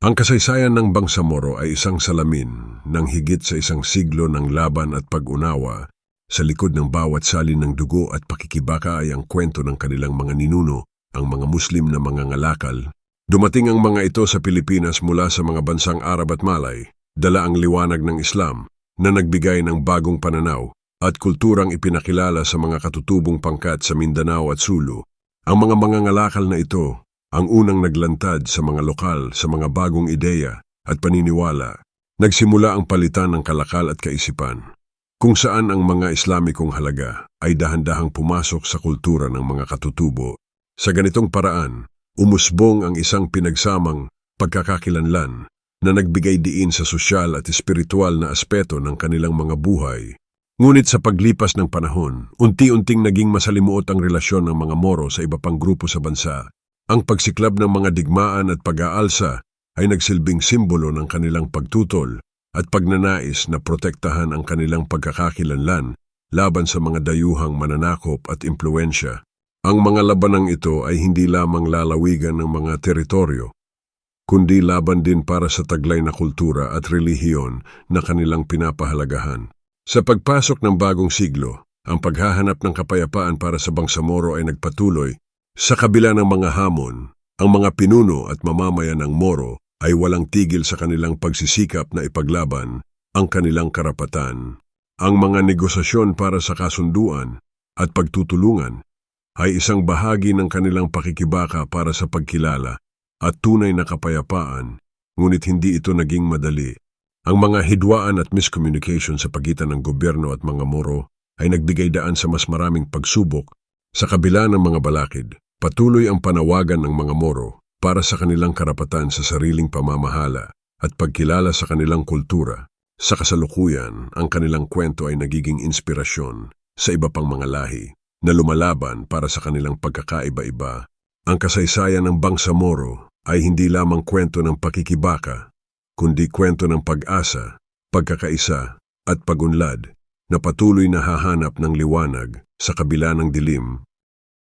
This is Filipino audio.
Ang kasaysayan ng Bangsamoro ay isang salamin ng higit sa isang siglo ng laban at pag-unawa. Sa likod ng bawat salin ng dugo at pakikibaka ay ang kwento ng kanilang mga ninuno, ang mga Muslim na mga ngalakal. Dumating ang mga ito sa Pilipinas mula sa mga bansang Arab at Malay, dala ang liwanag ng Islam na nagbigay ng bagong pananaw at kulturang ipinakilala sa mga katutubong pangkat sa Mindanao at Sulu. Ang mga mangangalakal na ito ang unang naglantad sa mga lokal sa mga bagong ideya at paniniwala. Nagsimula ang palitan ng kalakal at kaisipan, kung saan ang mga Islamikong halaga ay dahan-dahang pumasok sa kultura ng mga katutubo. Sa ganitong paraan, umusbong ang isang pinagsamang pagkakakilanlan na nagbigay diin sa sosyal at espiritual na aspeto ng kanilang mga buhay. Ngunit sa paglipas ng panahon, unti-unting naging masalimuot ang relasyon ng mga Moro sa iba pang grupo sa bansa. Ang pagsiklab ng mga digmaan at pag-aalsa ay nagsilbing simbolo ng kanilang pagtutol at pagnanais na protektahan ang kanilang pagkakakilanlan laban sa mga dayuhang mananakop at impluensya. Ang mga labanang ito ay hindi lamang lalawigan ng mga teritoryo, kundi laban din para sa taglay na kultura at relihiyon na kanilang pinapahalagahan. Sa pagpasok ng bagong siglo, ang paghahanap ng kapayapaan para sa Bangsamoro ay nagpatuloy sa kabila ng mga hamon, ang mga pinuno at mamamayan ng Moro ay walang tigil sa kanilang pagsisikap na ipaglaban ang kanilang karapatan. Ang mga negosasyon para sa kasunduan at pagtutulungan ay isang bahagi ng kanilang pakikibaka para sa pagkilala at tunay na kapayapaan, ngunit hindi ito naging madali. Ang mga hidwaan at miscommunication sa pagitan ng gobyerno at mga Moro ay nagbigay daan sa mas maraming pagsubok sa kabila ng mga balakid. Patuloy ang panawagan ng mga Moro para sa kanilang karapatan sa sariling pamamahala at pagkilala sa kanilang kultura. Sa kasalukuyan, ang kanilang kwento ay nagiging inspirasyon sa iba pang mga lahi na lumalaban para sa kanilang pagkakaiba-iba. Ang kasaysayan ng Bangsamoro ay hindi lamang kwento ng pakikibaka, kundi kwento ng pag-asa, pagkakaisa at pagunlad na patuloy na hahanap ng liwanag sa kabila ng dilim